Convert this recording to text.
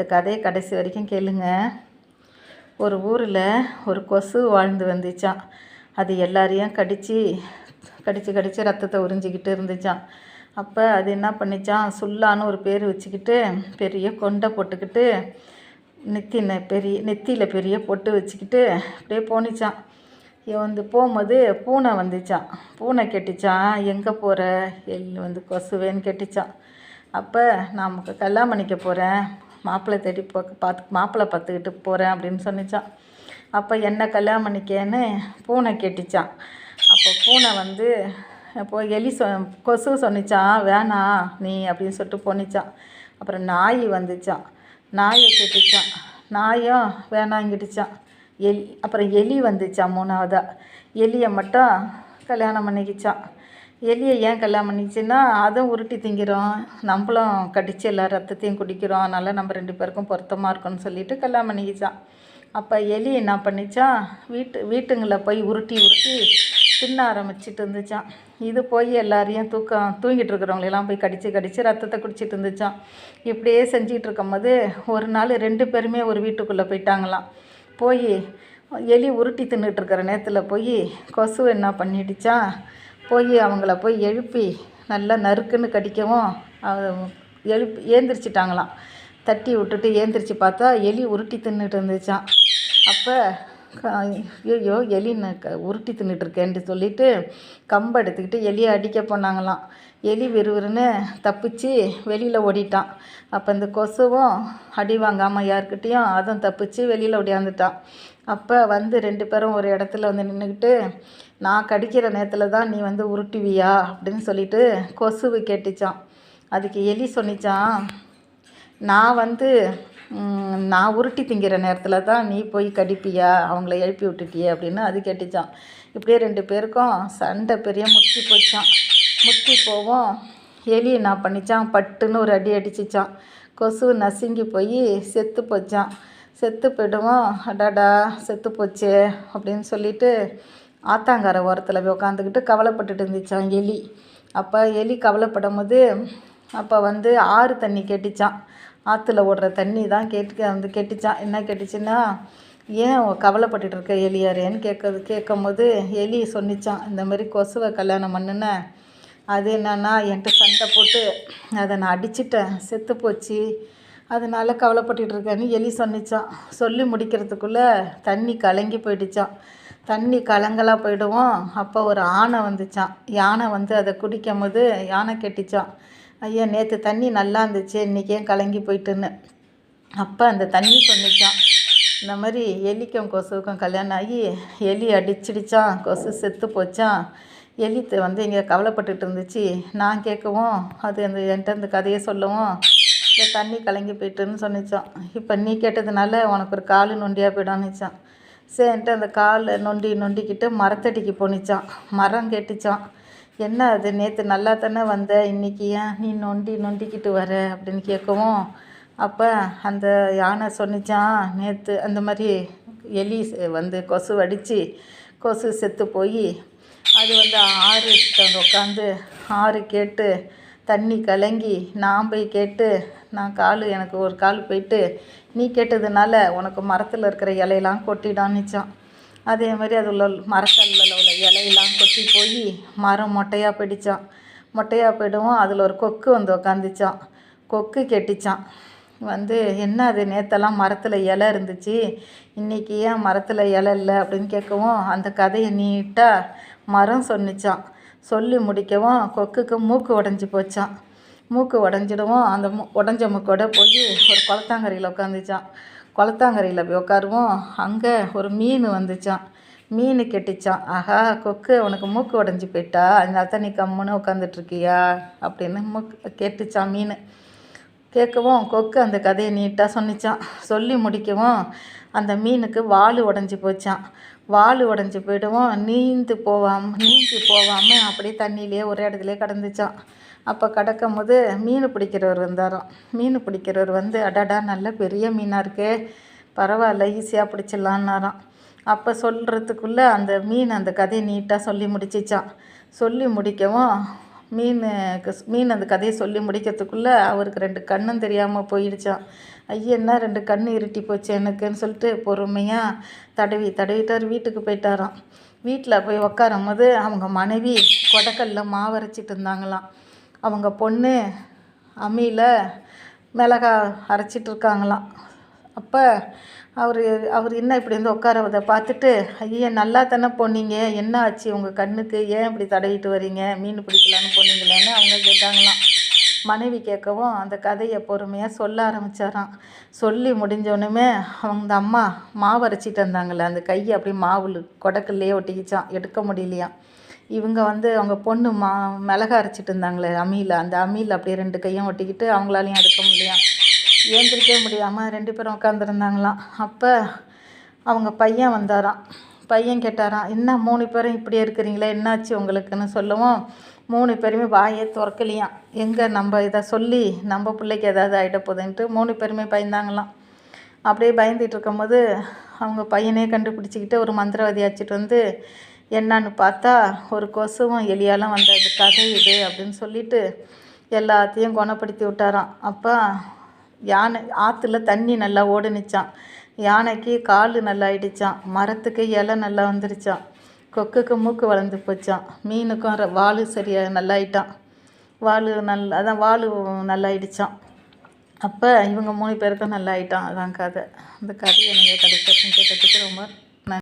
இந்த கதையை கடைசி வரைக்கும் கேளுங்க. ஒரு ஊரில் ஒரு கொசு வாழ்ந்து வந்துச்சான் அது எல்லாரையும் கடித்து கடித்து கடித்து ரத்தத்தை உறிஞ்சிக்கிட்டு இருந்துச்சான் அப்போ அது என்ன பண்ணிச்சான் சுல்லான்னு ஒரு பேர் வச்சுக்கிட்டு பெரிய கொண்டை போட்டுக்கிட்டு நெத்தின பெரிய நெத்தியில் பெரிய பொட்டு வச்சுக்கிட்டு அப்படியே போனிச்சான் இவன் வந்து போகும்போது பூனை வந்துச்சான் பூனை கேட்டுச்சான் எங்கே போகிற எல் வந்து கொசுவேன்னு கேட்டுச்சான் அப்போ நான் கல்யாணம் பண்ணிக்க போகிறேன் மாப்பிள்ளை தேடி போ பார்த்து மாப்பிள்ளை பார்த்துக்கிட்டு போகிறேன் அப்படின்னு சொன்னிச்சான் அப்போ என்ன கல்யாணம் பண்ணிக்கேன்னு பூனை கேட்டுச்சான் அப்போ பூனை வந்து இப்போ எலி சொ கொசு சொன்னிச்சான் வேணாம் நீ அப்படின்னு சொல்லிட்டு போனிச்சான் அப்புறம் நாய் வந்துச்சான் நாயை கேட்டுச்சான் நாயும் வேணாங்கிட்டுச்சான் எலி அப்புறம் எலி வந்துச்சான் மூணாவதாக எலியை மட்டும் கல்யாணம் பண்ணிக்கிச்சான் எலியை ஏன் கல்யாணம் பண்ணிச்சுன்னா அதுவும் உருட்டி திங்கிறோம். நம்மளும் கடித்து எல்லா ரத்தத்தையும் குடிக்கிறோம். அதனால் நம்ம ரெண்டு பேருக்கும் பொருத்தமாக இருக்கும்னு சொல்லிட்டு கல்யாணம் பண்ணிக்கிச்சான் அப்போ எலி என்ன பண்ணிச்சான் வீட்டு வீட்டுங்களை போய் உருட்டி உருட்டி தின்ன ஆரம்பிச்சிட்டு இருந்துச்சான் இது போய் எல்லாரையும் தூக்கம் தூங்கிட்டு இருக்கிறவங்களெல்லாம் போய் கடித்து கடித்து ரத்தத்தை குடிச்சிட்டு இருந்துச்சான் இப்படியே செஞ்சிகிட்டு இருக்கும்போது ஒரு நாள் ரெண்டு பேருமே ஒரு வீட்டுக்குள்ளே போயிட்டாங்களாம். போய் எலி உருட்டி தின்னுட்டு இருக்கிற நேரத்தில் போய் கொசு என்ன பண்ணிடுச்சான் போய் அவங்கள போய் எழுப்பி நல்லா நறுக்குன்னு கடிக்கவும் எழுப்பி ஏந்திரிச்சிட்டாங்களாம். தட்டி விட்டுட்டு ஏந்திரிச்சு பார்த்தா எலி உருட்டி தின்னுட்டு இருந்துச்சான் அப்போ ஐயோ எலி க உருட்டி தின்னுட்டு இருக்கேன்ட்டு சொல்லிட்டு கம்பை எடுத்துக்கிட்டு எலியை அடிக்க போனாங்களாம். எலி விறுவிறுன்னு தப்பிச்சு வெளியில் ஓடிட்டான். அப்போ இந்த கொசுவும் அடி வாங்காமல் யார்கிட்டேயும் அதுவும் தப்பிச்சு வெளியில் ஓடியாந்துட்டான். அப்போ வந்து ரெண்டு பேரும் ஒரு இடத்துல வந்து நின்றுக்கிட்டு நான் கடிக்கிற நேரத்தில் தான் நீ வந்து உருட்டுவியா? அப்படின்னு சொல்லிட்டு கொசுவு கேட்டுச்சான் அதுக்கு எலி சொன்னிச்சான் நான் வந்து நான் உருட்டி திங்கிற நேரத்தில் தான் நீ போய் கடிப்பியா? அவங்கள எழுப்பி விட்டுட்டியே? அப்படின்னு அது கேட்டுச்சான் இப்படியே ரெண்டு பேருக்கும் சண்டை பெரிய முத்தி போச்சான் முத்தி போவோம். எலி என்ன பண்ணிச்சான் பட்டுன்னு ஒரு அடி அடிச்சிச்சான் கொசு நசுங்கி போய் செத்து போச்சான் செத்து போய்டுவோம் அடாடா செத்து போச்சே அப்படின்னு சொல்லிட்டு ஆத்தாங்கரை ஓரத்தில் போய் உட்காந்துக்கிட்டு கவலைப்பட்டுட்டு இருந்துச்சான் எலி. அப்போ எலி கவலைப்படும் போது அப்போ வந்து ஆறு தண்ணி கெட்டிச்சான் ஆற்றுல ஓடுற தண்ணி தான் கேட்டு வந்து கெட்டிச்சான் என்ன கெட்டிச்சுன்னா ஏன் கவலைப்பட்டுட்டு இருக்க எலியாரேன்னு கேட்கறது கேட்கும் போது எலி சொன்னிச்சான் இந்த மாதிரி கொசுவை கல்யாணம் பண்ணுனேன் அது என்னன்னா என்கிட்ட சண்டை போட்டு அதை நான் அடிச்சிட்டேன். செத்து போச்சு அதனால் கவலைப்பட்டுட்டு இருக்கேன்னு எலி சொன்னிச்சான் சொல்லி முடிக்கிறதுக்குள்ளே தண்ணி கலங்கி போயிடுச்சான் தண்ணி கலங்கலாக போயிடுவோம். அப்போ ஒரு ஆனை வந்துச்சான் யானை வந்து அதை குடிக்கும் போது யானை கெட்டிச்சான் ஐயா நேற்று தண்ணி நல்லா இருந்துச்சு. இன்றைக்கே கலங்கி போயிட்டுன்னு. அப்போ அந்த தண்ணி சொன்னிச்சான் இந்த மாதிரி எலிக்கும் கொசுவுக்கும் கல்யாணம் ஆகி எலி அடிச்சிடுச்சான் கொசு செத்து போச்சான் எலி வந்து இங்கே கவலைப்பட்டுட்டு இருந்துச்சு. நான் கேட்கவும் அது அந்த என்கிட்ட அந்த கதையை சொல்லவும் இந்த தண்ணி கலங்கி போயிட்டுன்னு சொன்னிச்சான். இப்போ நீ கேட்டதுனால உனக்கு ஒரு கால் நொண்டியாக போயிடான்னுச்சான் சரின்ட்டு அந்த காலை நொண்டி நொண்டிக்கிட்டு மரத்தடிக்கு போனிச்சான். மரம் கேட்டுச்சான். என்ன அது? நேற்று நல்லா தானே வந்த? இன்றைக்கி ஏன் நீ நொண்டி நொண்டிக்கிட்டு வர? அப்படின்னு கேட்கவும் அப்போ அந்த யானை சொன்னிச்சான் நேற்று அந்த மாதிரி எலி வந்து கொசு அடித்து கொசு செத்து போய் அது வந்து ஆறு உட்காந்து ஆறு கேட்டு தண்ணி கலங்கி நான் போய் கேட்டு நான் கால் எனக்கு ஒரு கால் போயிட்டு நீ கேட்டதுனால உனக்கு மரத்தில் இருக்கிற இலையெல்லாம் கொட்டிடான்னுச்சான் அதே மாதிரி அது உள்ள மரக்கல்லில் உள்ள இலையெல்லாம் கொட்டி போய் மரம் மொட்டையாக பிடிச்சான் மொட்டையாக போயிடுவோம் அதில் ஒரு கொக்கு வந்து உக்காந்துச்சான். கொக்கு கெட்டிச்சான். வந்து என்ன அது? நேற்றெல்லாம் மரத்தில் இலை இருந்துச்சு. இன்றைக்கி ஏன் மரத்தில் இலை இல்லை? அப்படின்னு கேட்கவும் அந்த கதையை நீட்டாக மரம் சொன்னிச்சான். சொல்லி முடிக்கவும் கொக்குக்கு மூக்கு உடஞ்சி போச்சான் மூக்கு உடஞ்சிடவும். அந்த மு உடஞ்ச மூக்கோட போய் ஒரு குளத்தாங்கரையில் உட்காந்துச்சான் குளத்தாங்கரையில் போய் உட்காருவோம் அங்கே ஒரு மீன் வந்துச்சான் மீன் கெட்டிச்சான் ஆஹா கொக்கு உனக்கு மூக்கு உடஞ்சி போயிட்டா? அதனால தான் நீ கம்முன்னு உட்காந்துட்ருக்கியா அப்படின்னு மூக்கு கேட்டுச்சான் மீன். கேட்கவும் கொக்கு அந்த கதையை நீட்டாக சொன்னிச்சான் சொல்லி முடிக்கவும் அந்த மீனுக்கு வால் உடஞ்சி போச்சான் வால் உடஞ்சி போயிடுவோம். நீந்து போவாம நீந்தி போகாமல் அப்படியே தண்ணியிலே ஒரே இடத்துலே கிடந்துச்சான் அப்போ கிடக்கும் போது மீன் பிடிக்கிறவர் வந்தாராம். மீன் பிடிக்கிறவர் வந்து அடடா நல்ல பெரிய மீனாக இருக்கே. பரவாயில்ல ஈஸியாக பிடிச்சிடலான்னாராம். அப்போ சொல்கிறதுக்குள்ளே அந்த மீன் அந்த கதையை நீட்டாக சொல்லி முடிச்சிச்சான் சொல்லி முடிக்கவும் மீனுக்கு மீன் அந்த கதையை சொல்லி முடிக்கிறதுக்குள்ளே அவருக்கு ரெண்டு கண்ணும் தெரியாமல் போயிடுச்சான் ஐயன்னா ரெண்டு கண் இருட்டி போச்சு எனக்குன்னு சொல்லிட்டு பொறுமையாக தடவி தடவிட்டார் வீட்டுக்கு போயிட்டாராம். வீட்டில் போய் உக்காரும் போது அவங்க மனைவி கொடக்கல்ல மாவு அரைச்சிட்டு இருந்தாங்களாம். அவங்க பொண்ணு அம்மியில் மிளகா அரைச்சிட்டு இருக்காங்களாம். அப்போ அவர் அவர் என்ன இப்படி வந்து உட்காரவதை பார்த்துட்டு ஐயா நல்லா தானே போனீங்க என்ன ஆச்சு? உங்கள் கண்ணுக்கு ஏன் இப்படி தடவிட்டு வரீங்க மீன் பிடிக்கலான்னு போனீங்களேன்னு அவங்க கேட்டாங்களாம். மனைவி கேட்கவும் அந்த கதையை பொறுமையாக சொல்ல ஆரம்பித்தாராம் சொல்லி முடிஞ்சோடனுமே அவங்க அம்மா மாவு அரைச்சிட்டு வந்தாங்களே அந்த கையை அப்படியே மாவுல கொடக்குள்ளேயே ஒட்டிக்கிச்சான் எடுக்க முடியலையாம். இவங்க வந்து அவங்க பொண்ணு மா மிளகா அரைச்சிட்டு இருந்தாங்களே அம்மியில் அந்த அம்மியில் அப்படியே ரெண்டு கையும் ஒட்டிக்கிட்டு அவங்களாலையும் எடுக்க முடியலையாம். ஏந்திரிக்கவே முடியாமல் ரெண்டு பேரும் உட்காந்துருந்தாங்களாம் அப்போ அவங்க பையன் வந்தாராம். பையன் கேட்டாராம் என்ன மூணு பேரும் இப்படியே இருக்கிறீங்களே? என்னாச்சு உங்களுக்குன்னு சொல்லவும். மூணு பேருமே வாயே திறக்கலையாம். எங்கே நம்ம இதை சொல்லி நம்ம பிள்ளைக்கு ஏதாவது ஆகிட போகுதுன்ட்டு மூணு பேருமே பயந்தாங்களாம். அப்படியே பயந்துட்டு இருக்கும்போது அவங்க பையனே கண்டுபிடிச்சிக்கிட்டு ஒரு மந்திரவாதி அழைச்சிட்டு வந்து என்னன்னு பார்த்தா ஒரு கொசுவும் எலியாலாம் வந்தது. கதை இது அப்படின்னு சொல்லிட்டு எல்லாத்தையும் குணப்படுத்தி விட்டாராம். அப்போ யானை ஆற்றுல தண்ணி நல்லா ஓடுனுச்சான் யானைக்கு கால் நல்லா ஆயிடுச்சான் மரத்துக்கு இலை நல்லா வந்துருச்சான் கொக்குக்கு மூக்கு வளர்ந்து போச்சான் மீனுக்கும் வால் சரியாக நல்லாயிட்டான் வால் நல் அதான் வால் நல்லாயிடுச்சான் அப்போ இவங்க மூணு பேருக்கும் நல்லா ஆயிட்டான் அதான் கதை. அந்த கதையை நீங்கள் கடைசி கேட்டதுக்கு ரொம்ப